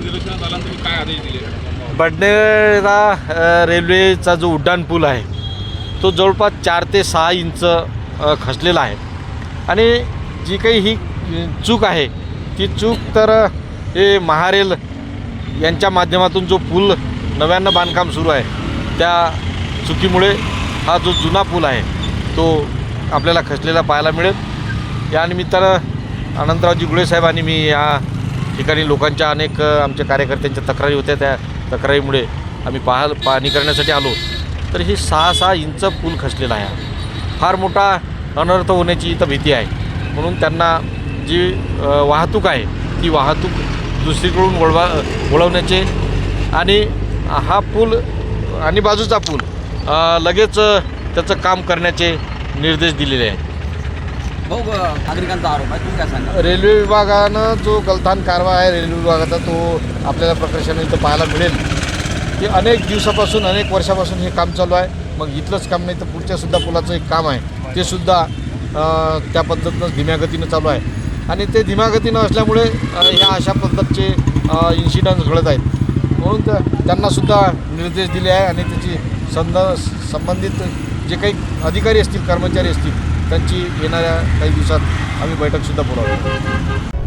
निदर्शनात आला तुम्ही काय आदेश दिले? बडनेरा रेल्वेचा जो उड्डाण पूल आहे तो जवळपास चार ते सहा इंच खचलेला आहे. आणि जी काही ही चूक आहे ती चूक तर हे महारेल यांच्या माध्यमातून जो पूल नव्यानं बांधकाम सुरू आहे त्या चुकीमुळे हा जो जुना पूल आहे तो आपल्याला खचलेला पाहायला मिळेल. या निमित्तानं अनंतरावजी गुळे साहेब आणि मी या ठिकाणी लोकांच्या अनेक आमच्या कार्यकर्त्यांच्या तक्रारी होत्या. त्या तक्रारीमुळे आम्ही पाहाल पाहणी करण्यासाठी आलो. तर ही सहा सहा इंच पूल खचलेला आहे. फार मोठा अनर्थ होण्याची इथं भीती आहे. म्हणून त्यांना जी वाहतूक आहे ती वाहतूक दुसरीकडून वळवा वळवण्याचे आणि हा पूल आणि बाजूचा पूल लगेच त्याचं काम करण्याचे निर्देश दिलेले आहेत. भाऊ नागरिकांचा आरोप आहे. तुम्ही काय सांगा रेल्वे विभागानं जो गलथान कारवा आहे रेल्वे विभागाचा तो आपल्याला प्रकर्षाने इथं पाहायला मिळेल. की अनेक दिवसापासून अनेक वर्षापासून हे काम चालू आहे. मग इथलंच काम नाही तर पुढच्यासुद्धा पुलाचं एक काम आहे. ते सुद्धा त्या पद्धतीनं धीम्या गतीनं चालू आहे. आणि ते धीम्या गतीनं असल्यामुळे ह्या अशा पद्धतीचे इन्सिडन्स घडत आहेत. म्हणून तर त्यांनासुद्धा निर्देश दिले आहे. आणि त्याची संद संबंधित जे काही अधिकारी असतील कर्मचारी असतील त्यांची येणाऱ्या काही दिवसात आम्ही बैठकसुद्धा बोलावली